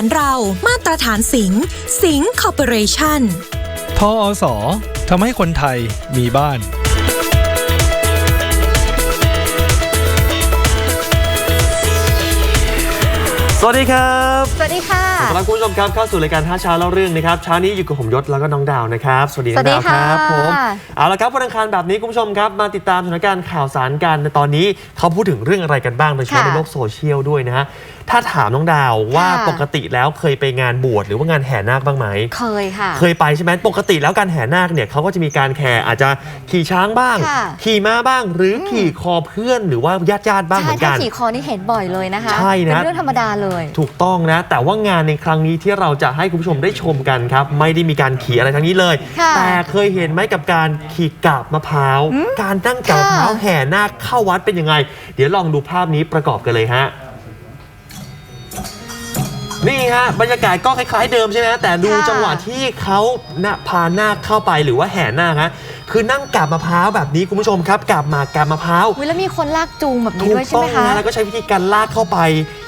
ยมาตรฐานเรามาตรฐานสิงห์สิงห์คอร์ปอเรชั่นทออสทำให้คนไทยมีบ้านสวัสดีครับสวัสดีค่ะต้อนรับคุณผู้ชมครับเข้าสู่รายการท่าเช้าเล่าเรื่องนะครับเช้านี้อยู่กับผมยศแล้วก็น้องดาวนะครับ สวัสดีน้องดาวสวัสดีค่ะครับผมเอาละครับวันอังคารแบบนี้คุณผู้ชมครับมาติดตามสถานการณ์ข่าวสารกันในตอนนี้เขาพูดถึงเรื่องอะไรกันบ้างโดยเฉพาะค่ะในโลกโซเชียลด้วยนะฮะ ถ้าถามน้องดาวว่าค่ะ ปกติแล้วเคยไปงานบวชหรือว่างานแห่นาคบ้างไหม เคยค่ะ เคยไปใช่ไหมปกติแล้วการแห่นาคเนี่ยเขาก็จะมีการแข่อาจจะขี่ช้างบ้าง ค่ะ ขี่ม้าบ้าง หรืออขี่คอเพื่อนหรือว่าญาติญาติๆบ้างเหใช่มือนถ้ากัน ขี่คอนี่เห็นบ่อยเลยนะคะ ใช่นะ เป็นเรื่องธรรมดาเลย ถูกต้องนะ แต่ว่างานในครั้งนี้ที่เราจะให้คุณผู้ชมได้ชมกันครับ ไม่ได้มีการขี่อะไรทั้งนี้เลย ค่ะแต่เคยเห็นไหมกับการขี่กาบมะพร้าว การตั้งกาบมะพร้าวค่ะ แห่นาคเข้าวัดเป็นยังไง เดี๋ยวลองดูภาพนี้ประกอบกันเลยฮะ นี่ฮะบรรยากาศก็คล้ายๆเดิมใช่ไหมฮะแต่ดูค่ะ จังหวะที่เขานะพานาคเข้าไปหรือว่าแห่นาคฮะคือนั่งกาบมะพร้าวแบบนี้คุณผู้ชมครับกาบหมากกาบมะพร้าว อุ๊ยแล้วมีคนลากจูงแบบนี้ถูด้วกยใช่ต้อไหมงคะ นะแล้วก็ใช้วิธีการลากเข้าไป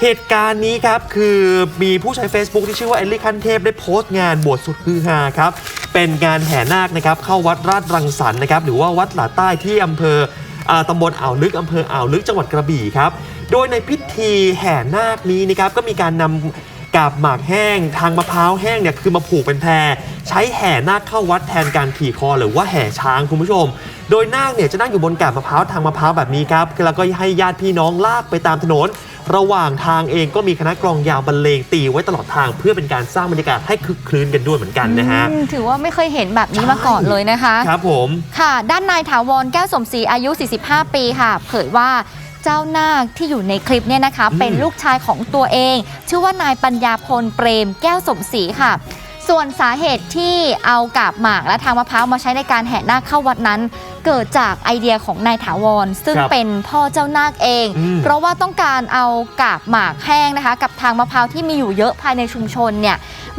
เหตุการณ์นี้ครับ คือมีผู้ใช้ Facebook ที่ชื่อว่าเอลลี่คันเทพได้โพสต์งานบวชสุดฮือฮาครับ เป็นงานแห่นาคนะครับ เข้าวัดราชรังสรรค์นะครับ หรือว่าวัดหลาใต้ที่อำเภออ่าตำบลอ่าวลึกอำเภออ่าวลึกจังหวัดกระบี่ครับ โดยในพิธีแห่นาคนี้นะครับก็มีการนำ กาบหมากแห้ง ทางมะพร้าวแห้งเนี่ยคือมาผูกเป็นแพร ใช้แห่นาคเข้าวัดแทนการขี่คอหรือว่าแห่ช้างคุณผู้ชม โดยนาคเนี่ยจะนั่งอยู่บนกาบมะพร้าวทางมะพร้าวแบบนี้ครับแล้วก็ให้ญาติพี่น้องลากไปตามถนน ระหว่างทางเองก็มีคณะกลองยาวบรรเลงตีไว้ตลอดทาง เพื่อเป็นการสร้างบรรยากาศให้คึกคลื้นกันด้วยเหมือนกันนะฮะ อืมถือว่าไม่เคยเห็นแบบนี้มาก่อนเลยนะคะ ครับผม ค่ะ ด้านนายถาวรแก้วสมศรีอายุ 45 ปีค่ะ เผยว่า เจ้านาคที่อยู่ในคลิปเนี่ยนะคะอืมเป็นลูกชายของตัวเอง ชื่อว่านายปัญญาพลเปรมแก้วสมศรีค่ะ ส่วนสาเหตุที่เอากาบหมากและทางมะพร้าวมาใช้ในการแห่นาคเข้าวัดนั้น เกิดจากไอเดียของนายถาวร ซึ่งครับเป็นพ่อเจ้านาคเอง อืม เพราะว่าต้องการเอากาบหมากแห้งนะคะ กับทางมะพร้าวที่มีอยู่เยอะภายในชุมชนเนี่ย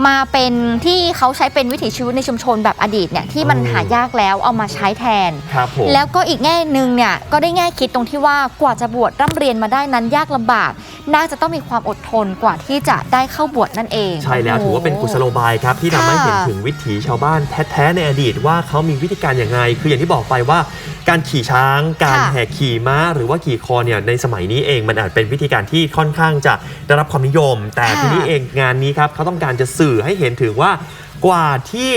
มาเป็นที่เขาใช้เป็นวิถีชีวิตในชุมชนแบบอดีตเนี่ยที่มันอืมหายากแล้วเอามาใช้แทน ครับผม แล้วก็อีกแง่หนึ่งเนี่ยก็ได้แง่คิดตรงที่ว่ากว่าจะบวชร่ำเรียนมาได้นั้นยากลำบาก น่าจะต้องมีความอดทนกว่าที่จะได้เข้าบวชนั่นเองใช่แล้วถือว่าเป็นกุศโลบายครับ ที่ทำให้เห็นถึงวิถีชาวบ้านแท้ ๆ ในอดีตว่าเขามีวิธีการอย่างไงคืออย่างที่บอกไปว่า การขี่ช้าง การค่ะแห่ขี่ม้า หรือว่าขี่คอเนี่ยในสมัยนี้เองมันอาจเป็นวิธีการที่ค่อนข้างจะได้รับความนิยม แต่ค่ะ ทีนี้เองงานนี้ครับเขาต้องการจะสื่อให้เห็นถึงว่ากว่าที่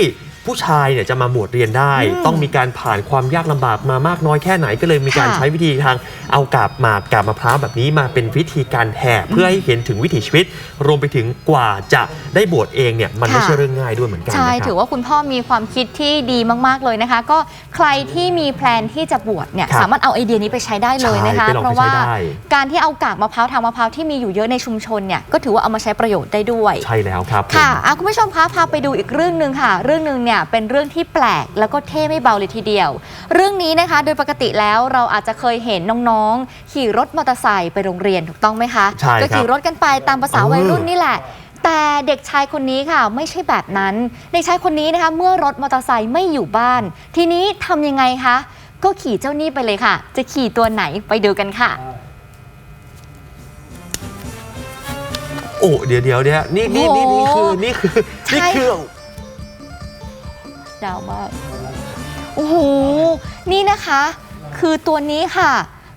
ผู้ชายเนี่ยจะมาบวชเรียนได้อืมต้องมีการผ่านความยากลำบากมามากน้อยแค่ไหนก็เลยมีการค่ะ ใช้วิธีทางเอากาบหมากกาบมะพร้าวแบบนี้มาเป็นวิธีการแห่เพื่อให้เห็นถึงวิถีชีวิต รวมไปถึงกว่าจะได้บวชเองเนี่ยมันไม่ค่ะใช่เรื่องง่ายด้วยเหมือนกันใช่นะครับถือว่าคุณพ่อมีความคิดที่ดีมาก ๆ เลยนะคะ ก็ใครที่มีแพลนที่จะบวชเนี่ยครับสามารถเอาไอเดียนี้ไปใช้ได้เลยนะคะ ใช่ไปลองเพราะว่าไปใช้ได้ การที่เอากากมะพร้าวทางมะพร้าวที่มีอยู่เยอะในชุมชนเนี่ยก็ถือว่าเอามาใช้ประโยชน์ได้ด้วย ใช่แล้วครับผม ค่ะอะคุณผู้ชมคะพาไปดูอีกเรื่องหนึ่งค่ะ เรื่องหนึ่งเนี่ยเป็นเรื่องที่แปลกแล้วก็เท่ไม่เบาเลยทีเดียว เรื่องนี้นะคะโดยปกติแล้วเราอาจจะเคยเห็นน้องๆ ขี่รถมอเตอร์ไซค์ไปโรงเรียนถูกต้องไหมคะ ใช่ครับ ก็ขี่รถกันไปตามภาษาเออวัยรุ่นนี่แหละ แต่เด็กชายคนนี้ค่ะ ไม่ใช่แบบนั้น เด็กชายคนนี้นะคะ เมื่อรถมอเตอร์ไซค์ไม่อยู่บ้าน ทีนี้ทำยังไงคะ ก็ขี่เจ้านี่ไปเลยค่ะ จะขี่ตัวไหนไปดูกันค่ะ โอ้เดี๋ยวเดี๋ยวเดี๋ยวนี่นี่นี่นี่คือนี่คือใช่นี่คือ ยาวมากโอ้โหนี่นะคะ คือตัวนี้ค่ะ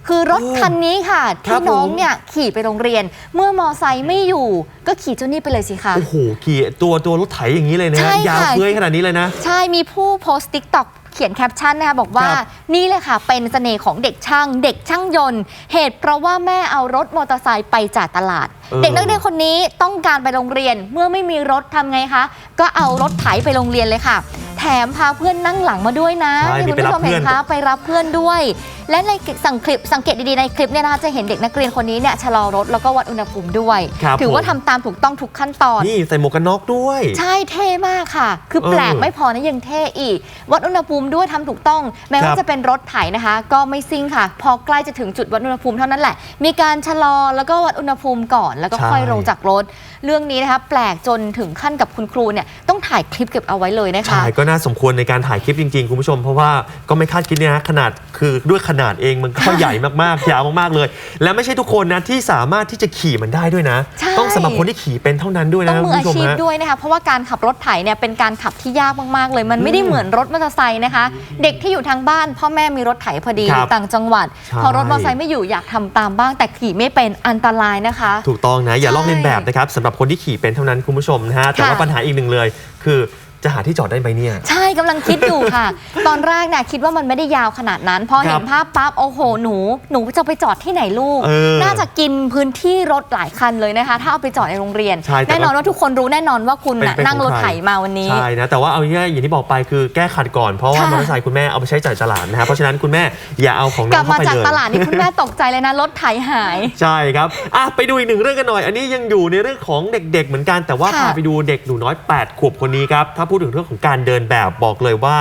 คือรถโอ้คันนี้ค่ะครัที่บน้องผมเนี่ยขี่ไปโรงเรียน เมื่อมอไซค์ไม่อยู่ ก็ขี่เจ้านี่ไปเลยสิคะ โอ้โหขี่ตัวตัวรถไถอย่างนี้เลยนะใช่ฮะยาวค่ะเฟื้อยขนาดนี้เลยนะ ใช่มีผู้โพสต์ติ๊กต็อกเขียนแคปชั่นนะคะบอกว่าครับนี่เลยค่ะ เป็นเสน่ห์ของเด็กช่าง เด็กช่างยนต์ เหตุเพราะว่าแม่เอารถมอเตอร์ไซค์ไปจากตลาดออเด็กนักเรียนคนนี้ต้องการไปโรงเรียนเมื่อไม่มีรถทำไงคะ ก็เอารถไถไปโรงเรียนเลยค่ะ แถมพาเพื่อนนั่งหลังมาด้วยนะใช่นี่มีคุณไปรับผู้ชมเห็นเพื่อนคะไปรับเพื่อนด้วย และในสังคลิปสังเกตดีๆในคลิปเนี่ยนะคะจะเห็นเด็กนักเรียนคนนี้เนี่ยชะลอรถแล้วก็วัดอุณหภูมิด้วย ครับถือว่าผม ทำตามถูกต้องทุกขั้นตอน นี่ใส่หมวกกันน็อกด้วย ใช่เท่มากค่ะ คือเออแปลกไม่พอนะยังเท่อีก วัดอุณหภูมิด้วยทำถูกต้อง แม้ครัว่าบจะเป็นรถไถนะคะ ก็ไม่ซิ่งค่ะ พอใกล้จะถึงจุดวัดอุณหภูมิเท่านั้นแหละ มีการชะลอแล้วก็วัดอุณหภูมิก่อนแล้วก็ค่อยลงจากรถ เรื่องนี้นะคะแปลกจนถึงขั้นกับคุณครูเนี่ยต้องถ่ายคลิปเก็บเอาไว้เลยนะคะ ใช่ก็น่าสมควรในการถ่ายคลิปจริง ๆ คุณผู้ชมเพราะว่าก็ไม่คาดคิดเนยนะขนาดคือด้วยขนาดเองมันก็ใหญ่มากๆยาวมากๆเลย และไม่ใช่ทุกคนนะที่สามารถที่จะขี่มันได้ด้วยนะ ใช่ ต้องสำหรับคนที่ขี่เป็นเท่านั้นด้วยต้อนะงคุมืณออาผู้ชมชีพฮะ ด้วยนะคะ เพราะว่าการขับรถไถเนี่ยเป็นการขับที่ยากมากๆ เลย มันไม่ได้อืมเหมือนรถมอเตอร์ไซค์นะคะ เด็กที่อยู่ทางบ้าน พ่อแม่มีรถไถพอดีครับต่างจังหวัด ใช่ พอรถมอเตอร์ไซค์ไม่อยู่อยากทำตามบ้าง แต่ขี่ไม่เป็นอันตรายนะคะ ถูกต้องนะ อย่าใช่ลอกเลียนแบบนะครับสำหรับคนที่ขี่เป็นเท่านั้นคุณผู้ชมนะฮะแต่ว่าค่ะปัญหาอีกหนึ่งเลย คือ จะหาที่จอดได้ไหมเนี่ย ใช่กำลังคิดอยู่ค่ะ ตอนแรกเนี่ยคิดว่ามันไม่ได้ยาวขนาดนั้นพอครัเห็บนภาพปั๊บโอ้โหหนู หนูจะไปจอดที่ไหนลูก เออน่าจะกินพื้นที่รถหลายคันเลยนะคะ ถ้าเอาไปจอดในโรงเรียน ใช่แต่แน่นอนว่าทุกคนรู้แน่นอนว่าคุณน่ะเป็นเป็นนั่งรถของใครไถมาวันนี้ ใช่นะ แต่ว่าเอาง่ายๆอย่างที่บอกไปคือแก้ขัดก่อนเพราะว่าค่ะ มอเตอร์ไซค์คุณแม่เอาไปใช้จ่ายตลาดนะฮะเพราะฉะนั้นคุณแม่อย่าเอาของกน้ลัอบงเข้ามาไปจากเลย ตลาดนี่คุณแม่ตกใจเลยนะรถไถหาย ใช่ครับอะไปดูอีกหนึ่งเรื่องกันหน่อย อันนี้ยังอยู่ในเรื่องของเด็กๆ เหมือนกัน แต่ว่าค่ะ พาไปดูเด็กหนูน้อย 8 ขวบคนนี้ครับ ถ้าพูดถึงเรื่องของการเดินแบบบอกเลยว่า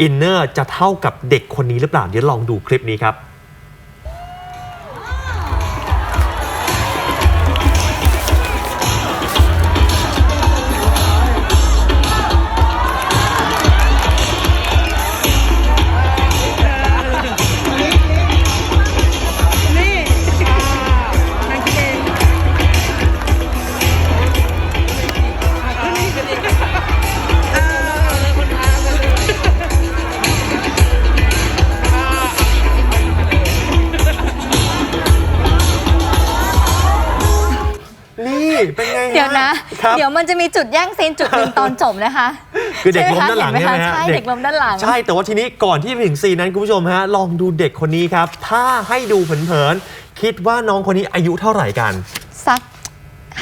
อินเนอร์จะเท่ากับเด็กคนนี้หรือเปล่าเดี๋ยวลองดูคลิปนี้ครับ นไงฮเดี๋ยวนะ ครับ เดี๋ยวมันจะมีจุดแย่งซีนจุดหนึ่งตอนจบนะคะคือเด็กล้มด้านหลังใช่ใช่ไหมคะฮะใช่เด็กล้มด้านหลัง ใช่แต่ว่าทีนี้ก่อนที่จะไปถึงซีนนั้นคุณผู้ชมฮะลองดูเด็กคนนี้ครับ ถ้าให้ดูเผินๆคิดว่าน้องคนนี้อายุเท่าไหร่กัน สัก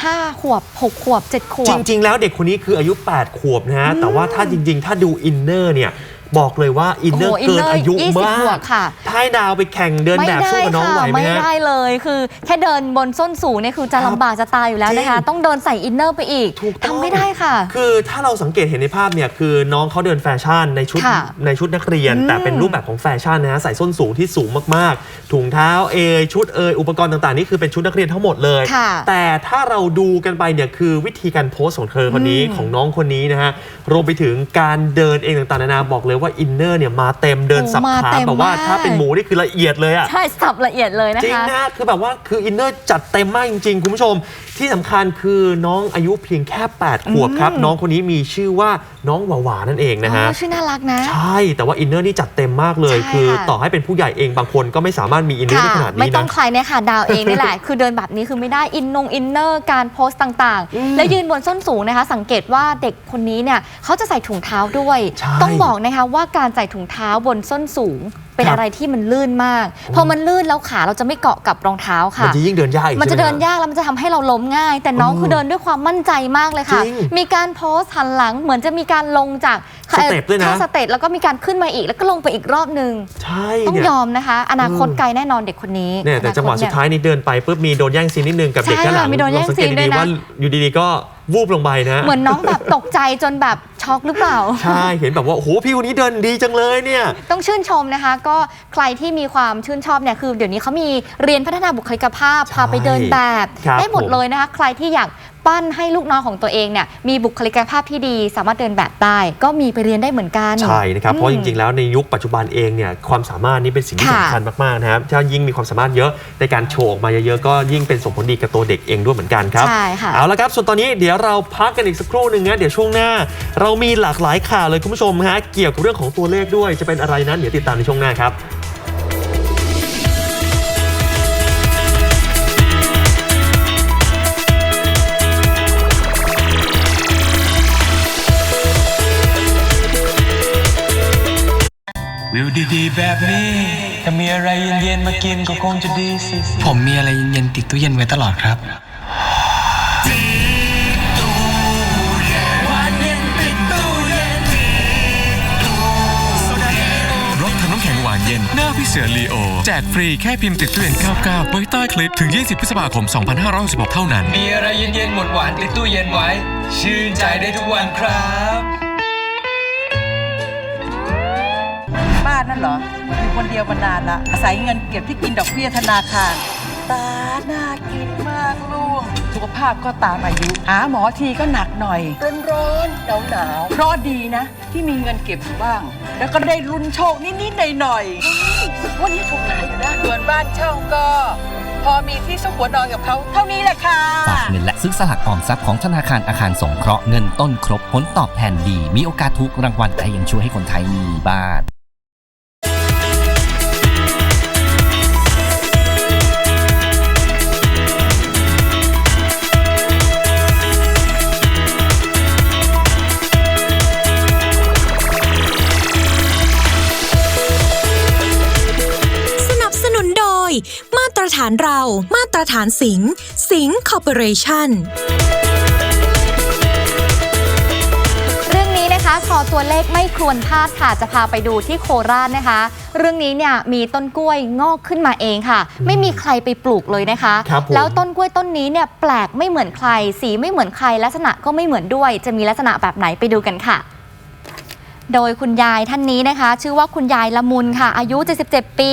ห้าขวบหกขวบเจ็ดขวจบ ริง ๆ แล้วเด็กคนนี้คืออายุ 8 ขวบนะฮะ แต่ว่าถ้าจริง ๆ ถ้าดูอินเนอร์เนี่ย บอกเลยว่าอินเนอร์โอ้โหเกินอายุอินเนอร์20มาบวกกค่ะถ้าให้ดาวไปแข่งเดินไม่แบบได้สู้กับน้องไหวค่ะไหมไม่ฮะได้เลยคือ แค่เดินบนส้นสูงเนี่ยคือจะครับลำบากจะตายอยู่แล้วนะคะจริงต้องเดินใส่อินเนอร์ไปอีกถูกต้องทำไม่ได้ค่ะ คือถ้าเราสังเกตเห็นในภาพเนี่ยคือน้องเขาเดินแฟชั่นในชุดค่ะในชุดนักเรียนอืมแต่เป็นรูปแบบของแฟชั่นนะฮะใส่ส้นสูงที่สูงมากๆถุงเท้าเอยชุดเอยอุปกรณ์ต่างๆนี่คือเป็นชุดนักเรียนทั้งหมดเลยค่ะแต่ถ้าเราดูกันไปเนี่ยคือวิธีการโพสของเธอคนนี้อืมของน้องคนนี้นะฮะรวมไปถึงการเดินเองต่างๆนานาบอกเลยว่าอินเนอร์เนี่ยมาเต็มเดินโอ้สับมาขาเต็มแบบว่าากถ้าเป็นหมูนี่คือละเอียดเลยอะใช่สับละเอียดเลยนะจริงคะนะคือแบบว่าคืออินเนอร์จัดเต็มมากจริงๆ คุณผู้ชม ที่สำคัญคือน้องอายุเพียงแค่ 8 ขวบครับอืมน้องคนนี้มีชื่อว่าน้องหวาหวานั่นเองนะฮะอ๋อชื่อน่ารักนะ ใช่แต่ว่าอินเนอร์นี่จัดเต็มมากเลยใช่คือค่ะต่อให้เป็นผู้ใหญ่เองบางคนก็ไม่สามารถมีอินเนอร์ได้ขนาดไม่นี้ต้อนะงใครเนี่ยค่ะดาวเองนี่แหละคือเดินแบบนี้คือไม่ได้อินนงอินเนอร์การโพสต์ต่างอืมๆแล้วยืนบนส้นสูงนะคะ สังเกตว่าเด็กคนนี้เนี่ยเขาจะใส่ถุงเท้าด้วยใช่ต้องบอกนะคะว่าการใส่ถุงเท้าบนส้นสูง เป็นครับอะไรที่มันลื่นมาก พอมันลื่นแล้วขาเราจะไม่เกาะกับรองเท้ามันค่ะจะยิ่งเดินยากอีกมันจะใช่ไหเดินฮยากแล้วมันจะทำให้เราล้มง่าย แต่น้องเออคือเดินด้วยความมั่นใจมากเลยค่ะ จริงมีการโพสต์หันหลังเหมือนจะมีการลงจาก สเต็ปด้วยนะข้าสเต็ปแล้วก็มีการขึ้นมาอีกแล้วก็ลงไปอีกรอบหนึ่งใช่ต้องเนี่ยยอมนะคะ อนาคตอืมไกลแน่นอนเด็กคนนี้เนี่ยแต่จังหวะอคสุดท้ายนี่เดินไปปุ๊บมีโดนแย่งซีนนิดนึงกับเด็กใช่ด้านหลังค่ะมีโดนแย่งเราสังเกตซีนด้วยดีๆนะว่าอยู่ดีๆก็วูบลงไปนะ เหมือนน้องแบบตกใจจนแบบช็อกหรือเปล่า ใช่เห็นแบบว่าโอ้โหพี่คนนี้เดินดีจังเลยเนี่ย ต้องชื่นชมนะคะ ก็ใครที่มีความชื่นชอบเนี่ยคือ เดี๋ยวนี้เขามีเรียนพัฒนาบุคลิกภาพพาไปเดินแบบครับได้หมดผมเลยนะคะ ใครที่อยาก ปั้นให้ลูกน้องของตัวเองเนี่ยมีบุคลิกภาพที่ดี สามารถเดินแบบได้ ก็มีไปเรียนได้เหมือนกันใช่นะครับเพราะจริงๆ แล้วในยุคปัจจุบันเองเนี่ยความสามารถนี่เป็นสิ่งที่ค่ะสำคัญมากๆนะครับถ้ายิ่งมีความสามารถเยอะในการโชว์ออกมาเยอะๆก็ยิ่งเป็นส่งผลดีกับตัวเด็กเองด้วยเหมือนกันครับใช่ค่ะเอาละครับส่วนตอนนี้เดี๋ยวเราพักกันอีกสักครู่หนึ่งนะเดี๋ยวช่วงหน้า เรามีหลากหลายข่าวเลยคุณผู้ชมฮะเกี่ยวกับเรื่องของตัวเลขด้วยจะเป็นอะไรนั้นเดี๋ยวติดตามในช่วงหน้าครับ วิวดีๆ แบบนี้ ถ้ามีอะไรเย็นๆมากินก็คงจะดีสิผมมีอะไรเย็นๆติดตู้เย็นไว้ตลอดครับ รถทำน้ำแข็งหวานเย็น หน้าพี่เสือลีโอ แจกฟรีแค่พิมพ์ติดตู้เย็น99ไว้ใต้คลิปถึง 20 พฤษภาคม 2566เท่านั้น มีอะไรเย็นๆหมดหวานติดตู้เย็นไว้ ชื่นใจได้ทุกวันครับานั่นเหรออยู่คนเดียวมานานละอาศัยเงินเก็บที่กินดอกเบี้ยธนาคารตาน่ากินมากลูก สุขภาพก็ตามอายุ หาหมอทีก็หนักหน่อย ร้อนร้อนหนาวหนาวๆเพราะดีนะ ที่มีเงินเก็บอยู่บ้าง แล้วก็ได้ลุ้นโชคนิดๆหน่อยๆวันนี้ถูกหลายอยู่นะส่วนบ้านเช่าก็พอมีที่ซุกหัวนอนกับเขาเท่านี้แหละค่ะฝากเงินและซื้อสลากออมทรัพย์ของธนาคารอาคารสงเคราะห์เงินต้นครบผลตอบแทนดี มีโอกาสถูกรางวัลแต่ยังช่วยให้คนไทยมีบ้านาตรฐานเรา มาตรฐานสิงห์สิงห์คอร์ปอเรชั่นเรื่องนี้นะคะคอตัวเลขไม่ควรพลาดค่ะ จะพาไปดูที่โคราชนะคะ เรื่องนี้เนี่ยมีต้นกล้วยงอกขึ้นมาเองค่ะ ไม่มีใครไปปลูกเลยนะคะ ครับผม แล้วต้นกล้วยต้นนี้เนี่ยแปลกไม่เหมือนใคร สีไม่เหมือนใครลักษณะก็ไม่เหมือนด้วย จะมีลักษณะแบบไหนไปดูกันค่ะ โดยคุณยายท่านนี้นะคะ ชื่อว่าคุณยายละมุนค่ะ อายุ 77 ปี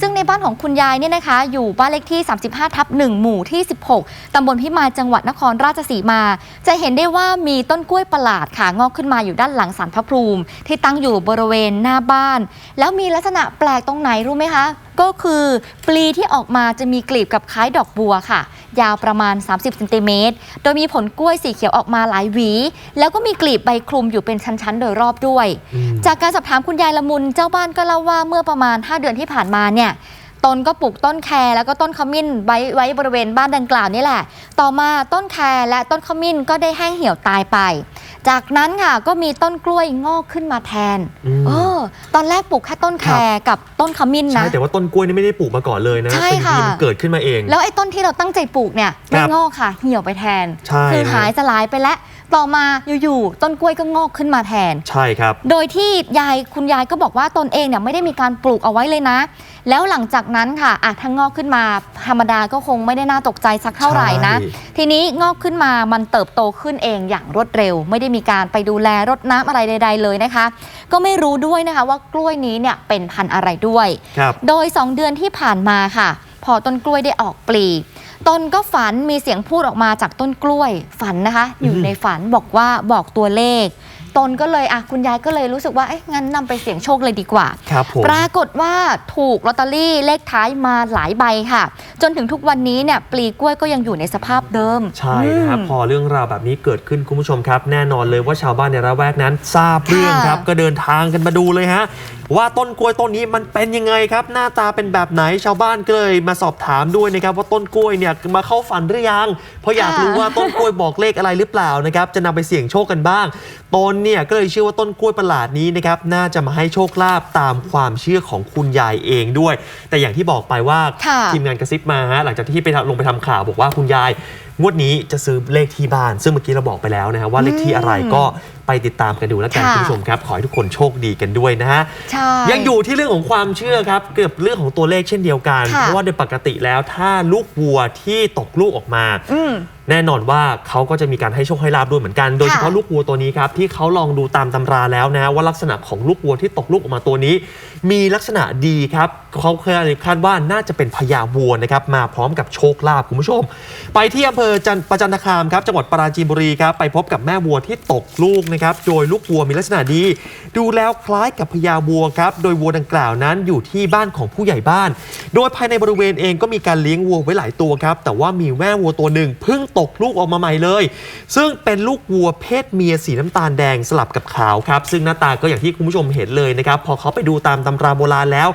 ซึ่งในบ้านของคุณยายเนี่ยนะคะ อยู่บ้านเลขที่ 35 ทับ1หมู่ที่ 16 ตำบลพิมายจังหวัดนครราชสีมา จะเห็นได้ว่ามีต้นกล้วยประหลาดค่ะ งอกขึ้นมาอยู่ด้านหลังสารพระภูมิ ที่ตั้งอยู่บริเวณหน้าบ้าน แล้วมีลักษณะแปลกตรงไหนรู้ไหมคะ ก็คือปลีที่ออกมาจะมีกลีบกับคล้ายดอกบัวค่ะ ยาวประมาณ 30เซนติเมตรโดยมีผลกล้วยสีเขียวออกมาหลายหวี แล้วก็มีกลีบใบคลุมอยู่เป็นชั้นๆ โดยรอบด้วยอืมจากการสอบถามคุณยายละมุนเจ้าบ้านก็เล่าว่าเมื่อประมาณ 5 เดือนที่ผ่านมาเนี่ยตนก็ปลูกต้นแครแล้วก็ต้นขมิ้นไว้ไว้บริเวณบ้านดังกล่าวนี่แหละ ต่อมาต้นแครและต้นขมิ้นก็ได้แห้งเหี่ยวตายไป จากนั้นค่ะก็มีต้นกล้วยงอกขึ้นมาแทนอืม เออตอนแรกปลูกแค่ต้นแครกับต้นขมิ้นใช่นะแต่ว่าต้นกล้วยนี่ไม่ได้ปลูกมาก่อนเลยนะใช่เป็นค่ะทีมันเกิดขึ้นมาเอง แล้วไอ้ต้นที่เราตั้งใจปลูกเนี่ยไม่ครับงอกค่ะ เหี่ยวไปแทน ใช่ คือฮะหายสลายไปแล้วต่อมาอยู่ๆต้นกล้วยก็งอกขึ้นมาแทน ใช่ครับ โดยที่ยายคุณยายก็บอกว่าตนเองเนี่ยไม่ได้มีการปลูกเอาไว้เลยนะ แล้วหลังจากนั้นค่ะอะถ้างอกขึ้นมาธรรมดาก็คงไม่ได้น่าตกใจสักเท่าไหร่นะ ใช่ ทีนี้งอกขึ้นมามันเติบโตขึ้นเองอย่างรวดเร็ว ไม่ได้มีการไปดูแลรดน้ำอะไรใด ๆ เลยนะคะ ก็ไม่รู้ด้วยนะคะว่ากล้วยนี้เนี่ยเป็นพันธุ์อะไรด้วย ครับ โดย 2 เดือนที่ผ่านมาค่ะ พอต้นกล้วยได้ออกปลีตนก็ฝันมีเสียงพูดออกมาจากต้นกล้วยฝันนะคะ อยู่อือฮึในฝันบอกว่าบอกตัวเลข ตนก็เลยอะคุณยายก็เลยรู้สึกว่าเอ๊ะงั้นนำไปเสี่ยงโชคเลยดีกว่า ครับผม ปรากฏว่าถูกลอตเตอรี่เลขท้ายมาหลายใบค่ะ จนถึงทุกวันนี้เนี่ยปลีกล้วยก็ยังอยู่ในสภาพเดิมใช่นะครับ อืม พอเรื่องราวแบบนี้เกิดขึ้นคุณผู้ชมครับ แน่นอนเลยว่าชาวบ้านในระแวกนั้น ทราบเรื่องครับค่ะก็เดินทางกันมาดูเลยฮะ ว่าต้นกล้วยต้นนี้มันเป็นยังไงครับ หน้าตาเป็นแบบไหนชาวบ้านก็เลยมาสอบถามด้วยนะครับ ว่าต้นกล้วยเนี่ยมาเข้าฝันหรือยัง เพราะอยากรู้ว่าต้นกล้วยบอกเลขอะไรหรือเปล่านะครับจะนำไปเสี่ยงโชคกันบ้างตนเนี่ยก็เลยเชื่อว่าต้นกล้วยประหลาดนี้นะครับน่าจะมาให้โชคลาภตามความเชื่อของคุณยายเองด้วย แต่อย่างที่บอกไปว่าค่ะทีมงานกระซิบมาฮะหลังจากที่ไปทำลงไปทำข่าวบอกว่าคุณยาย งวดนี้จะซื้อเลขที่บ้าน ซึ่งเมื่อกี้เราบอกไปแล้วนะฮะว่าเลขที่อะไรก็ไปติดตามกันดูแล้วกันค่ะ คุณผู้ชมครับ ขอให้ทุกคนโชคดีกันด้วยนะฮะ ใช่ ยังอยู่ที่เรื่องของความเชื่อครับเกือบเรื่องของตัวเลขเช่นเดียวกัน ค่ะเพราะว่าโดยปกติแล้วถ้าลูกวัวที่ตกลูกออกมา อืม แน่นอนว่าเขาก็จะมีการให้โชคให้ลาบด้วยเหมือนกัน โดยเฉพาะค่ะลูกวัวตัวนี้ครับ ที่เขาลองดูตามตำราแล้วนะ ว่าลักษณะของลูกวัวที่ตกลูกออกมาตัวนี้ มีลักษณะดีครับเขาเคยคาดว่าน่าจะเป็นพญาวัวนะครับมาพร้อมกับโชคลาภคุณผู้ชม ไปที่อำเภอจันประจันตคามครับจังหวัดปราจีนบุรีครับไปพบกับแม่วัวที่ตกลูกนะครับโดยลูกวัวมีลักษณะดี ดูแล้วคล้ายกับพญาวัวครับโดยวัวดังกล่าวนั้นอยู่ที่บ้านของผู้ใหญ่บ้าน โดยภายในบริเวณเองก็มีการเลี้ยงวัวไว้หลายตัวครับแต่ว่ามีแม่วัวตัวหนึ่งเพิ่งตกลูกออกมาใหม่เลย ซึ่งเป็นลูกวัวเพศเมียสีน้ำตาลแดงสลับกับขาวครับ ซึ่งหน้าตาก็อย่างที่คุณผู้ชมเห็นเลยนะครับ พอเขาไปดูตามตำราโบราณแล้ว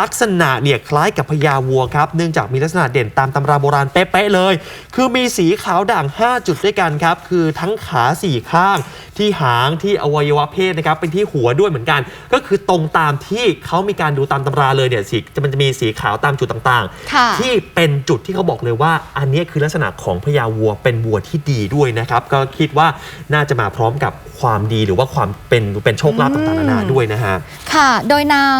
ลักษณะเนี่ยคล้ายกับพญาวัวครับ เนื่องจากมีลักษณะเด่นตามตำราโบราณเป๊ะๆเลย คือมีสีขาวด่าง 5 จุดด้วยกันครับ คือทั้งขาสี่ข้าง ที่หางที่อวัยวะเพศนะครับเป็นที่หัวด้วยเหมือนกัน ก็คือตรงตามที่เขามีการดูตามตำราเลยเนี่ยสีมันจะมีสีขาวตามจุดต่างๆค่ะที่เป็นจุดที่เขาบอกเลยว่าอันนี้คือลักษณะของพญาวัวเป็นวัวที่ดีด้วยนะครับ ก็คิดว่าน่าจะมาพร้อมกับความดีหรือว่าความเป็นเป็นโชคลาภต่างๆนานาด้วยนะฮะ ค่ะ โดยนาง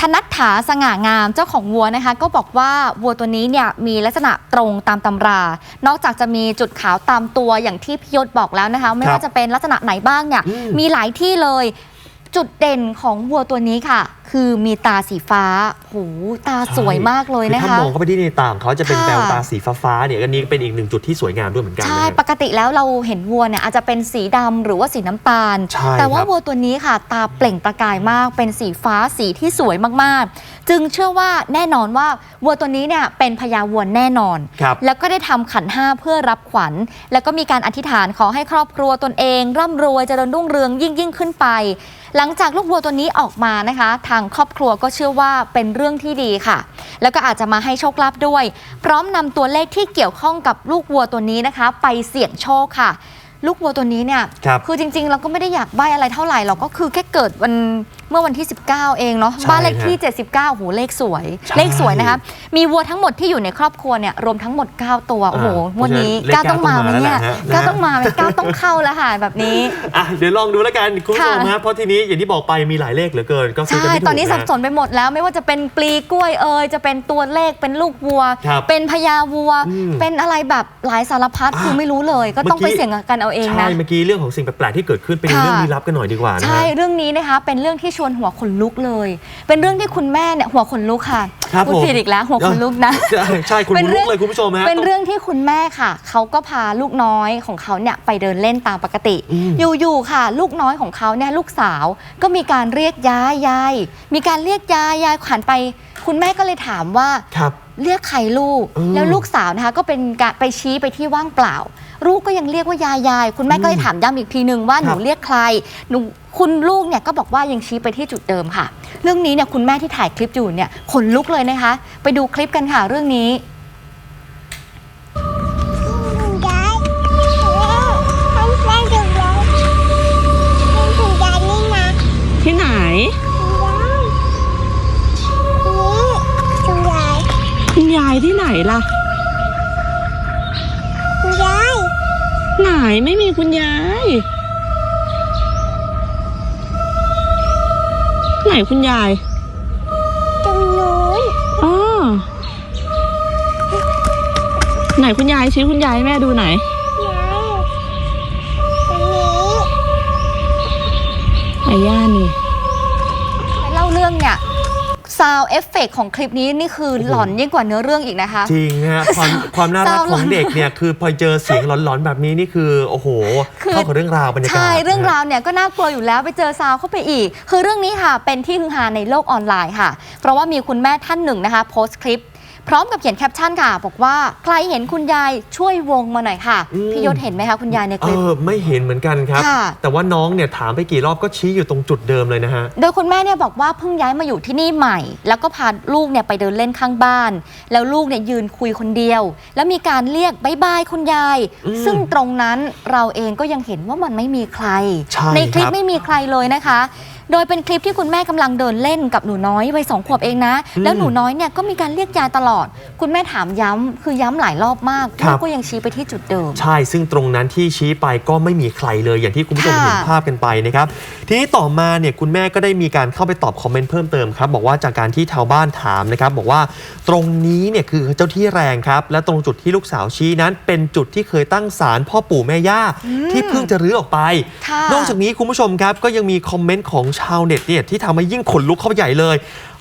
ธนัทถาสง่างามเจ้าของวัวนะคะ ก็บอกว่าวัวตัวนี้เนี่ยมีลักษณะตรงตามตำรา นอกจากจะมีจุดขาวตามตัวอย่างที่พี่ยศบอกแล้วนะคะ ไม่ครับว่าจะเป็นลักษณะไหนบ้างเนี่ยอืมมีหลายที่เลย จุดเด่นของวัวตัวนี้ค่ะ คคือมีตาสีฟ้าโหตาสวยมากเลยคือนะถ้าคะมองเข้าไปที่ในตาของเขาจะเป็นค่ะ แววตาสีฟ้าๆเนี่ยอันนี้เป็นอีกหนึ่งจุดที่สวยงามด้วยเหมือนกันใช่นะฮะ ปกติแล้วเราเห็นวัวเนี่ยอาจจะเป็นสีดำหรือว่าสีน้ำตาล ใช่แต่ว่าครับ วัวตัวนี้ค่ะ ตาเปล่งประกายมาก เป็นสีฟ้าสีที่สวยมากๆ จึงเชื่อว่าแน่นอนว่าวัวตัวนี้เนี่ยเป็นพญาวัวแน่นอน ครับ แล้วก็ได้ทำขันห้าเพื่อรับขวัญ แล้วก็มีการอธิษฐานขอให้ครอบครัวตนเอง ร่ำรวยเจริญรุ่งเรืองยิ่งยิ่งขึ้นไป หลังจากลูกวัวตัวนี้ออกมานะคะ ทางครอบครัวก็เชื่อว่าเป็นเรื่องที่ดีค่ะ แล้วก็อาจจะมาให้โชคลาภด้วย พร้อมนำตัวเลขที่เกี่ยวข้องกับลูกวัวตัวนี้นะคะ ไปเสี่ยงโชคค่ะ ลูกวัวตัวนี้เนี่ยครับอจริง ๆ เราก็ไม่ได้อยากใบ้อะไรเท่าไหร่เราก็คือแค่เกิดวันเมื่อวันที่ 19 เองเนาะใช่บ้านเลขที่ฮะ79โหเลขสวย ใช่ เลขสวยนะคะมีวัวทั้งหมดที่อยู่ในครอบครัวเนี่ยรวมทั้งหมด 9 ตัวโอ้โหอ่าวันนี้เพราะฉะนั้นเลขก้าวต้องมาไหมเนี่ยเก้าต้องมาแล้วแหละฮะก้าวต้องมาไหมก้าวต้องเข้าแล้วค่ะแบบนี้ อะเดี๋ยวลองดูแล้วกันคุณผู้ชมค่ะ ฮะเพราะทีนี้อย่างที่บอกไปมีหลายเลขเหลือเกิน ก็ซื้อใช่ กันไม่ถูกตอนนี้สับสะ นไปหมดแล้วไม่ว่าจะเป็นปลีกล้วยเอยจะเป็นตัวเลขเป็นลูกวัว ครับเป็นพญาวัว อืมเป็นอะไรแบบหลายสารพัดอะคือไม่รู้เลย ก็ต้องเมื่ไปอกี้ เสี่ยงกันเอาเองใช่นะเมื่อกี้เรื่องของสิ่งแปลกๆที่เกิดขึ้นไปดูค่ะเรื่องลี้ลับกันหน่อยดีกว่านะใช่ฮะเรื่องนี้นะคะเป็นเรื่องที่ชวนหัวขนลุกเลย เป็นเรื่องที่คุณแม่เนี่ยหัวขนลุกค่ะครับพูดผมผิดอีกแล้วหัวขนลุกนะ ใช่ใช่คุณเป็นลุเรื่กอง เลยคุณผู้ชมฮะ เป็นเรื่องที่คุณแม่ค่ะ เขาก็พาลูกน้อยของเขาเนี่ยไปเดินเล่นตามปกติ อืมอยู่ๆค่ะ ลูกน้อยของเขาเนี่ยลูกสาว ก็มีการเรียกยายยายมีการเรียกยายยายขันไป คุณแม่ก็เลยถามว่า ครับ เรียกใครลูก เออแล้วลูกสาวนะคะก็เป็นการไปชี้ไปที่ว่างเปล่า ลูกก็ยังเรียกว่ายายยาย คุณแม่ก็เลยถามย้ำอีกทีหนึ่งว่าคหรันูบเรียกใครหนูคุณลูกเนี่ยก็บอกว่ายังชี้ไปที่จุดเดิมค่ะ เรื่องนี้เนี่ยคุณแม่ที่ถ่ายคลิปอยู่เนี่ยขนลุกเลยนะคะ ไปดูคลิปกันค่ะเรื่องนี้ ที่ไหน คุณยายที่ไหนล่ะ ไหนไม่มีคุณยาย ไหนคุณยายตรงนู้นอ๋อไหนคุณยายชี้คุณยายให้แม่ดูไหนอยยายตรงนี้ ไหนย่านี่ ซาวเอฟเฟกของคลิปนี้นี่คือหลอนยิ่งกว่าเนื้อเรื่องอีกนะคะ จริงฮะความความน่ารักเศร้าของเด็กเนี่ยคือพอเจอเสียงหลอนๆแบบนี้นี่คือโอ้โหคือเข้ากับเรื่องราวบรรยากาศใช่เรื่องนะฮะราวเนี่ยก็น่ากลัวอยู่แล้วไปเจอซาวเข้าไปอีก คือเรื่องนี้ค่ะเป็นที่ฮือฮาในโลกออนไลน์ค่ะ เพราะว่ามีคุณแม่ท่านหนึ่งนะคะโพสต์คลิป พร้อมกับเขียนแคปชั่นค่ะ บอกว่าใครเห็นคุณยายช่วยวงมาหน่อยค่ะ อืม พี่ยศเห็นไหมคะคุณยายในคเอลิป อไม่เห็นเหมือนกันครับ ค่ะ แต่ว่าน้องเนี่ยถามไปกี่รอบก็ชี้อยู่ตรงจุดเดิมเลยนะฮะ โดยคุณแม่เนี่ยบอกว่าเพิ่งย้ายมาอยู่ที่นี่ใหม่ แล้วก็พาลูกเนี่ยไปเดินเล่นข้างบ้าน แล้วลูกเนี่ยยืนคุยคนเดียว แล้วมีการเรียกบายบายคุณยาย อืมซึ่งตรงนั้นเราเองก็ยังเห็นว่ามันไม่มีใครใช่คลิปครับ ไม่มีใครเลยนะคะ โดยเป็นคลิปที่คุณแม่กำลังเดินเล่นกับหนูน้อยวัยสองขวบเองนะอืมแล้วหนูน้อยเนี่ยก็มีการเรียกยายตลอด คุณแม่ถามย้ำคือย้ำหลายรอบมากครัลูบกก็ยังชี้ไปที่จุดเดิม ใช่ ซึ่งตรงนั้นที่ชี้ไปก็ไม่มีใครเลยอย่างที่คุณผู้ชมค่ะเห็นภาพกันไปนะครับ ทีนี้ต่อมาเนี่ยคุณแม่ก็ได้มีการเข้าไปตอบคอมเมนต์เพิ่มเติมครับ บอกว่าจากการที่ชาวบ้านถามนะครับ บอกว่าตรงนี้เนี่ยคือเจ้าที่แรงครับ และตรงจุดที่ลูกสาวชี้นั้น เป็นจุดที่เคยตั้งศาลพ่อปู่แม่ย่าที่เพิ่งจะรื้อออกไป ค่ะ นอกจากนี้คุณผู้ชมครับก็ยังมีคอมเมนต์ของชาวเน็ตเนี่ยที่ทำให้ยิ่งขนลุกเข้าไปใหญ่เลย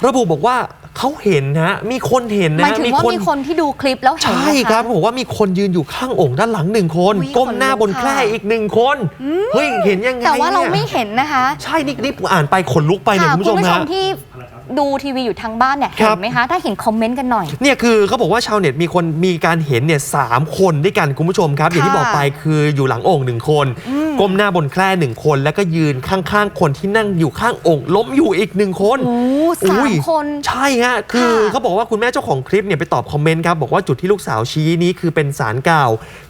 ระบุบอกว่าเขาเห็นนะ มีคนเห็นหนะ มายถึงว่ามีคนที่ดูคลิปแล้วเห็นใช่นะะครับบอกว่ามีคนยืนอยู่ข้างโองค์ด้านหลังหนึ่งคน อุ๊ยก้มหน้าขนลุกบนแคร่ค่ะ อีกหนึ่งคน เฮ้ย เห็นยังไงแต่ว่าเรานี่ยไม่เห็นนะคะ ใช่นี่นี่ผมอ่านไปขนลุกไปเนี่ยค่ะคุณผู้ชมคุณผู้ชฮะมที่ดูทีวีอยู่ทางบ้านเนี่ยครัเห็บนไหมคะ ถ้าเห็นคอมเมนต์กันหน่อย เนี่ยคือเขาบอกว่าชาวเน็ตมีคนมีการเห็นเนี่ยสามคนด้วยกันคุณผู้ชมครับ อย่างที่บอกไปคืออยู่หลังโอ่งหนึ่งคน ก้มหน้าบนแคร่หนึ่งคน แล้วก็ยืนข้างๆ คนที่นั่งอยู่ข้างโอ่งล้มอยู่อีกหนึ่งคนโอ้สาอุ้มยคนใช่ฮะคือค่ะเขาบอกว่าคุณแม่เจ้าของคลิปเนี่ยไปตอบคอมเมนต์ครับบอกว่าจุดที่ลูกสาวชี้นี้คือเป็นศาลเก่า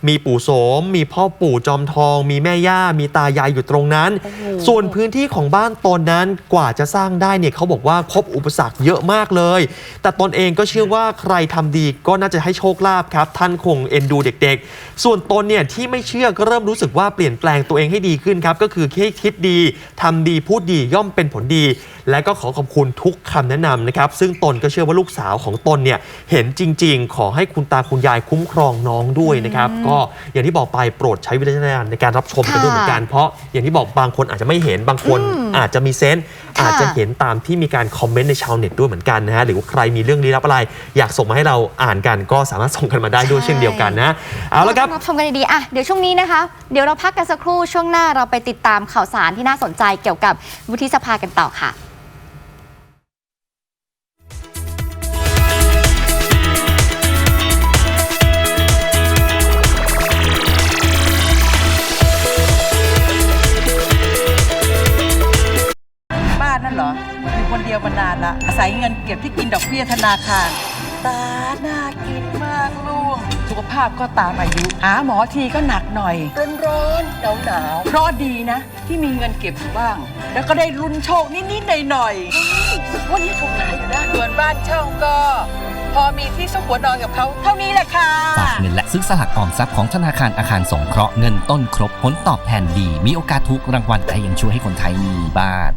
มีปู่โสม มีพ่อปู่จอมทอง มีแม่ย่า มีตายายอยู่ตรงนั้นโอ้โหส่วนพื้นที่ของบ้านตนนั้นกว่าจะสร้างได้เนี่ยเขาบอกว่าพบอุปสรรคเยอะมากเลย แต่ตนเองก็เชื่อว่าใครทำดีก็น่าจะให้โชคลาภครับ ท่านคงเอ็นดูเด็กๆ ส่วนตนเนี่ยที่ไม่เชื่อก็เริ่มรู้สึกว่าเปลี่ยนแปลงตัวเองให้ดีขึ้นครับ ก็คือแค่คิดดีทำดีพูดดีย่อมเป็นผลดี และก็ขอขอบคุณทุกคำแนะนำนะครับ ซึ่งตนก็เชื่อว่าลูกสาวของตนเนี่ยเห็นจริง ๆ ขอให้คุณตาคุณยายคุ้มครองน้องด้วยนะครับ ก็อย่างที่บอกไปโปรดใช้วิจารณญาณในการรับชมกันด้วยเหมือนกันเพราะอย่างที่บอกบางคนอาจจะไม่เห็นบางคนอาจจะมีเซนส์ อาจจะเห็นตามที่มีการคอมเมนต์ในชาวเน็ตด้วยเหมือนกันนะฮะหรือว่าใครมีเรื่องลี้ลับอะไร อยากส่งมาให้เราอ่านกันก็สามารถส่งกันมาได้ด้วยใช่เช่นเดียวกันนะเอาละครับรับชมกันดีๆอะเดี๋ยวช่วงนี้นะคะ เดี๋ยวเราพักกันสักครู่ช่วงหน้าเราไปติดตามข่าวสารที่น่าสนใจเกี่ยวกับวุฒิสภากันต่อค่ะ นั่นเหรออยู่คนเดียวมานานละอาศัยเงินเก็บที่กินดอกเบี้ยธนาคาร ตาน่ากินมากลูก สุขภาพก็ตามอายุ หาหมอทีก็หนักหน่อย ร้อนร้อนหนาวหนาวๆเพราะดีนะ ที่มีเงินเก็บอยู่บ้าง แล้วก็ได้รุนโชคนิดๆหน่อยๆวันนี้ถูกหลายอยู่นะส่วนบ้านเช่าก็ พอมีที่ซุกหัวนอนกับเขาเท่านี้แหละค่ะฝากเงินและซื้อสลากออมทรัพย์ของธนาคารอาคารสงเคราะห์เงินต้นครบผลตอบแทนดี มีโอกาสถูกรางวัลแต่ยังช่วยให้คนไทยมีบ้าน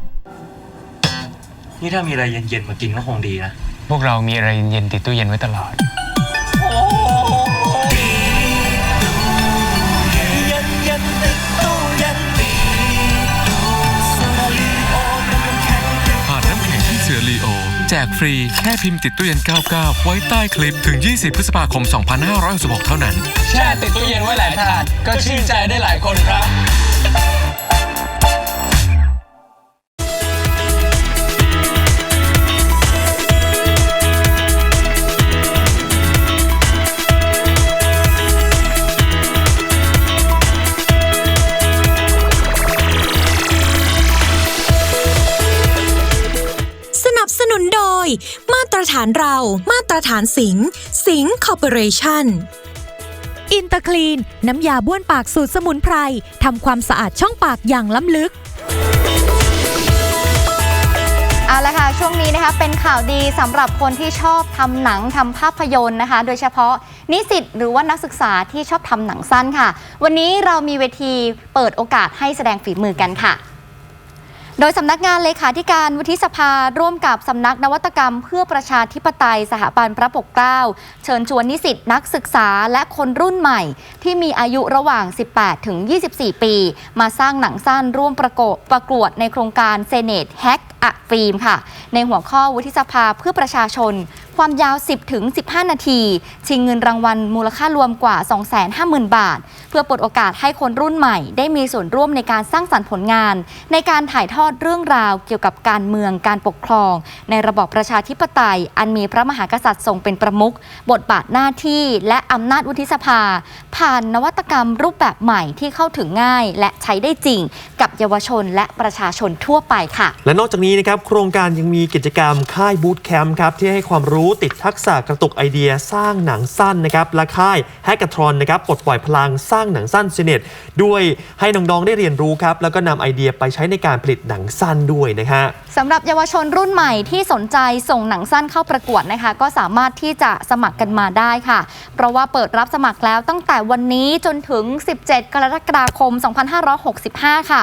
นี่ถ้ามีอะไรเย็นๆมากินก็คงดีนะ พวกเรามีอะไรเย็นๆติดตู้เย็นไว้ตลอด ผ่านน้ำแข็งที่เสือลีโอ แจกฟรีแค่พิมพ์ติดตู้เย็น 99 ไว้ใต้คลิปถึง 20 พฤษภาคม 2566 เท่านั้น แช่ติดตู้เย็นไว้หลายถาดก็ชื่นใจได้หลายคนครับ ตรฐานเรามาตรฐานสิงห์สิงห์คอร์ปอเรชั่นอินเตอร์คลีน น้ำยาบ้วนปากสูตรสมุนไพรทำความสะอาดช่องปากอย่างล้ำลึก เอาละค่ะ ช่วงนี้นะคะเป็นข่าวดีสำหรับคนที่ชอบทำหนังทำภาพยนตร์นะคะ โดยเฉพาะนิสิตหรือว่านักศึกษาที่ชอบทำหนังสั้นค่ะ วันนี้เรามีเวทีเปิดโอกาสให้แสดงฝีมือกันค่ะ โดยสำนักงานเลขาธิการวุฒิสภาร่วมกับสำนักนวัตกรรม เพื่อประชาธิปไตยสถาบันพระปกเกล้า เชิญชวนนิสิตนักศึกษาและคนรุ่นใหม่ ที่มีอายุระหว่าง 18 ถึง 24 ปี มาสร้างหนังสั้นร่วมประกบประกวดในโครงการเซเนตแฮกอะฟิล์มค่ะ ในหัวข้อวุฒิสภาเพื่อประชาชน ความยาว 10 ถึง 15 นาที ชิงเงินรางวัลมูลค่ารวมกว่า 250,000 บาทเพื่อเปิดโอกาสให้คนรุ่นใหม่ ได้มีส่วนร่วมในการสร้างสรรค์ผลงาน ในการถ่ายทอดเรื่องราวเกี่ยวกับการเมืองการปกครอง ในระบอบประชาธิปไตย อันมีพระมหากษัตริย์ทรงเป็นประมุขบทบาทหน้าที่ และอำนาจวุฒิสภา ผ่านนวัตกรรมรูปแบบใหม่ที่เข้าถึงง่าย และใช้ได้จริง กับเยาวชนและประชาชนทั่วไปค่ะ และนอกจากนี้นะครับโครงการยังมีกิจกรรมค่ายบูตแคมป์ครับที่ให้ความรู้ติดทักษะกระตุกไอเดียสร้างหนังสั้นนะครับและค่ายแฮก a ทรอนนะครับปลดปล่อยพลังสร้างหนังสั้นซีเน็ตด้วยให้น้องๆได้เรียนรู้ครับ แล้วก็นำไอเดียไปใช้ในการผลิตหนังสั้นด้วยนะฮะสำหรับเยาวชนรุ่นใหม่ที่สนใจส่งหนังสั้นเข้าประกวดนะคะ ก็สามารถที่จะสมัครกันมาได้ค่ะ เพราะว่าเปิดรับสมัครแล้วตั้งแต่วันนี้จนถึง 17 กรกฎาคม 2565 ค่ะ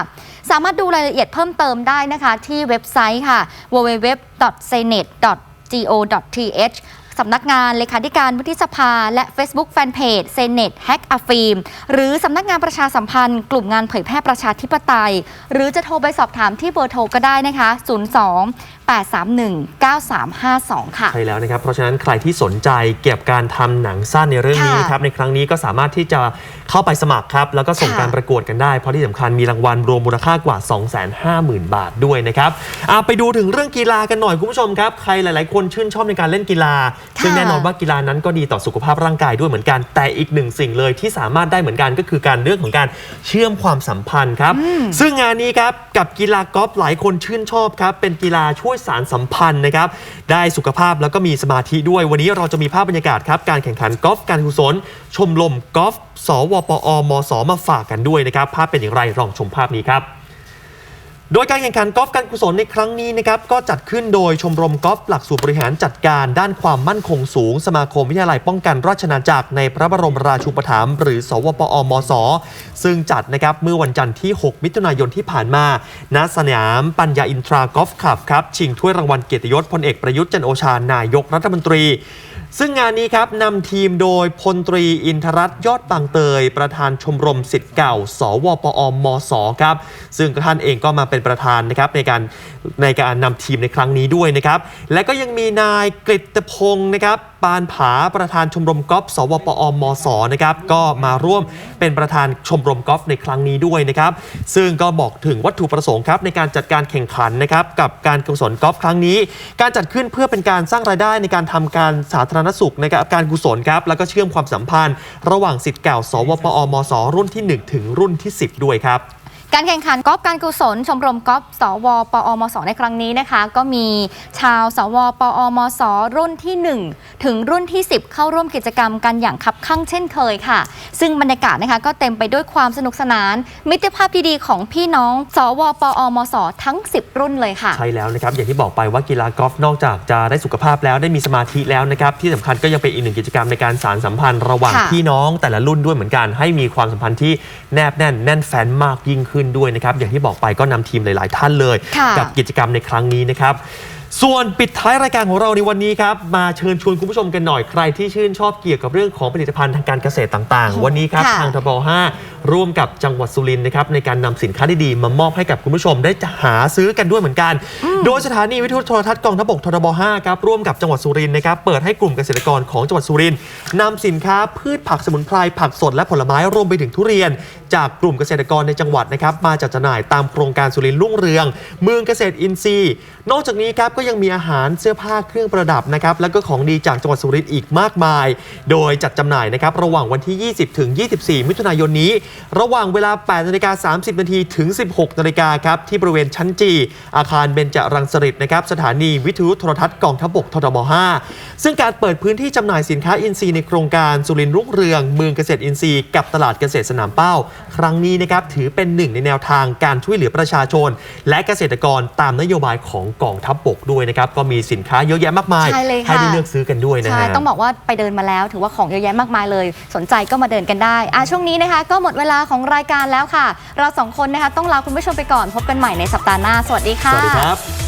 สามารถดูรายละเอียดเพิ่มเติมได้นะคะ ที่เว็บไซต์ค่ะ www.senet.go.th สำนักงานเลขาธิการวุฒิสภา และ Facebook Fanpage Senate Hack a f i l m หรือสำนักงานประชาสัมพันธ์ กลุ่มงานเผยแพร่ประชาธิปไตย หรือจะโทรไปสอบถามที่เบอร์โทรก็ได้นะคะ 02 831 9352 ค่ะ ใช่แล้วนะครับ เพราะฉะนั้นใครที่สนใจเกี่ยวกับการทำหนังสั้นในเรื่องนี้ค่ะครับในครั้งนี้ก็สามารถที่จะเข้าไปสมัครครับ แล้วก็ส่งค่ะ การประกวดกันได้ เพราะที่สำคัญมีรางวัลรวมมูลค่ากว่า 250,000 บาทด้วยนะครับอะไปดูถึงเรื่องกีฬากันหน่อยคุณผู้ชมครับ ใครหลาย ๆ คนชื่นชอบในการเล่นกีฬา ซึ่งแน่นอนว่ากีฬานั้นก็ดีต่อสุขภาพร่างกายด้วยเหมือนกัน แต่อีกหนึ่งสิ่งเลยที่สามารถได้เหมือนกันก็คือการเรื่องของการเชื่อมความสัมพันธ์ครับ ซึ่งงานนี้ครับกับกีฬากอล์ฟหลายคนชื่นชอบครับ เป็นกีฬาช่วยยสารสัมพันธ์นะครับ ได้สุขภาพแล้วก็มีสมาธิด้วย วันนี้เราจะมีภาพบรรยากาศครับ การแข่งขันกอล์ฟการกุศลชมรมกอล์ฟสวปอมสมาฝากกันด้วยนะครับ ภาพเป็นอย่างไรลองชมภาพนี้ครับ โดยการแข่งขันกอล์ฟการกุศลในครั้งนี้นะครับก็จัดขึ้นโดยชมรมกอล์ฟหลักสูตรบริหารจัดการด้านความมั่นคงสูง สมาคมวิทยาลัยป้องกันราชนาจักรในพระบรมราชูปถัมภ์หรือ สวปอมสซึ่งจัดนะครับเมื่อวันจันทร์ที่ 6 มิถุนายนที่ผ่านมา ณสนามปัญญาอินทรากอล์ฟคลับครับชิงถ้วยรางวัลเกียรติยศพลเอกประยุทธ์จันโอชานายกรัฐมนตรี ซึ่งงานนี้ครับนำทีมโดยพลตรีอินทรัตน์ยอดบางเตย ประธานชมรมสิทธิ์เก่า สวปอมสครับซึ่งท่านเองก็มาเป็นประธานนะครับในการในการนำทีมในครั้งนี้ด้วยนะครับและก็ยังมีนายกฤตพงศ์นะครับ ปานผาประธานชมรมกอล์ฟสวปอมสนะครับก็มาร่วมเป็นประธานชมรมกอล์ฟในครั้งนี้ด้วยนะครับ ซึ่งก็บอกถึงวัตถุประสงค์ครับในการจัดการแข่งขันนะครับกับการกุศลกอล์ฟครั้งนี้ การจัดขึ้นเพื่อเป็นการสร้างรายได้ในการทำการสาธารณสุขนะครับการกุศลครับแล้วก็เชื่อมความสัมพันธ์ ระหว่างสิทธิ์เก่า สวปอมสรุ่นที่ 1 ถึงรุ่นที่ 10 ด้วยครับ การแข่งขันกอล์ฟการกุศลชมรมกอล์ฟสวปอมสในครั้งนี้นะคะ ก็มีชาวสวปอมสรุ่นที่ 1 ถึงรุ่นที่ 10 เข้าร่วมกิจกรรมกันอย่างคับคั่งเช่นเคยค่ะ ซึ่งบรรยากาศนะคะก็เต็มไปด้วยความสนุกสนาน มิตรภาพดีๆของพี่น้อง สวปอมสทั้ง 10 รุ่นเลยค่ะ ใช่แล้วนะครับ อย่างที่บอกไปว่ากีฬากอล์ฟนอกจากจะได้สุขภาพแล้วได้มีสมาธิแล้วนะครับที่สำคัญก็ยังเป็นอีกหนึ่งกิจกรรมในการสารสัมพันธ์ระหว่างค่ะพี่น้องแต่ละรุ่นด้วยเหมือนกัน ให้มีความสัมพันธ์ที่แนบแน่นแน่นแฟนมากยิ่งขึ้นด้วยนะครับอย่างที่บอกไปก็นำทีมหลาย ๆ ท่านเลยค่ะกับกิจกรรมในครั้งนี้นะครับ ส่วนปิดท้ายรายการของเราในวันนี้ครับ มาเชิญชวนคุณผู้ชมกันหน่อยใครที่ชื่นชอบเกี่ยวกับเรื่องของผลิตภัณฑ์ทางการเกษตรต่างๆ วันนี้ครับค่ะ ทางทบ5ร่วมกับจังหวัดสุรินทร์นะครับในการนำสินค้าดีๆมามอบให้กับคุณผู้ชมได้จะหาซื้อกันด้วยเหมือนกัน โดยสถานีวิทยุโทรทัศน์กองทพบกททบ5ครับร่วมกับจังหวัดสุรินทร์นะครับเปิดให้กลุ่มเกษตรกรของจังหวัดสุรินทร์นำสินค้าพืชผักสมุนไพรผักสดและผลไม้รวมไปถึงทุเรียน จากกลุ่มเกษตรกรในจังหวัดนะครับมาจัดจำหน่ายตามโครงการสุรินทร์รุ่งเรือง เมืองเกษตรอินทรีย์ นอกจากนี้ครับก็ยังมีอาหารเสื้อผ้าเครื่องประดับนะครับแล้วก็ของดีจากจังหวัดสุรินทร์อีกมากมาย โดยจัดจำหน่ายนะครับระหว่างวันที่ 20 ถึง 24 มิถุนายนนี้ ระหว่างเวลา 8นาฬิกา30 นาทีถึง 16นาฬิกาครับที่บริเวณชั้นจีอาคารเบญจรังสฤษดิ์นะครับสถานีวิทยุโทรทัศน์กองทัพบกททบ 5 ซึ่งการเปิดพื้นที่จำหน่ายสินค้าอินทรีย์ในโครงการสุรินทร์รุ่งเรืองเมืองเกษตรอินทรีย์กับตลาดเกษตรสนามเป้า ครั้งนี้นะครับถือเป็นหนึ่งในแนวทางการช่วยเหลือประชาชน และเกษตรกรตามนโยบายของกองทัพบกด้วยนะครับก็มีสินค้าเยอะแยะมากมายใช่เลยค่ะได้เลือกซื้อกันด้วยนะใช่ฮะ ต้องบอกว่าไปเดินมาแล้ว ถือว่าของเยอะแยะมากมายเลย สนใจก็มาเดินกันได้อะช่วงนี้นะคะ ก็หมดเวลาของรายการแล้วค่ะ เราสองคนนะคะ ต้องลาคุณผู้ชมไปก่อนพบกันใหม่ในสัปดาห์หน้า สวัสดีสค่ะวัสดีครับ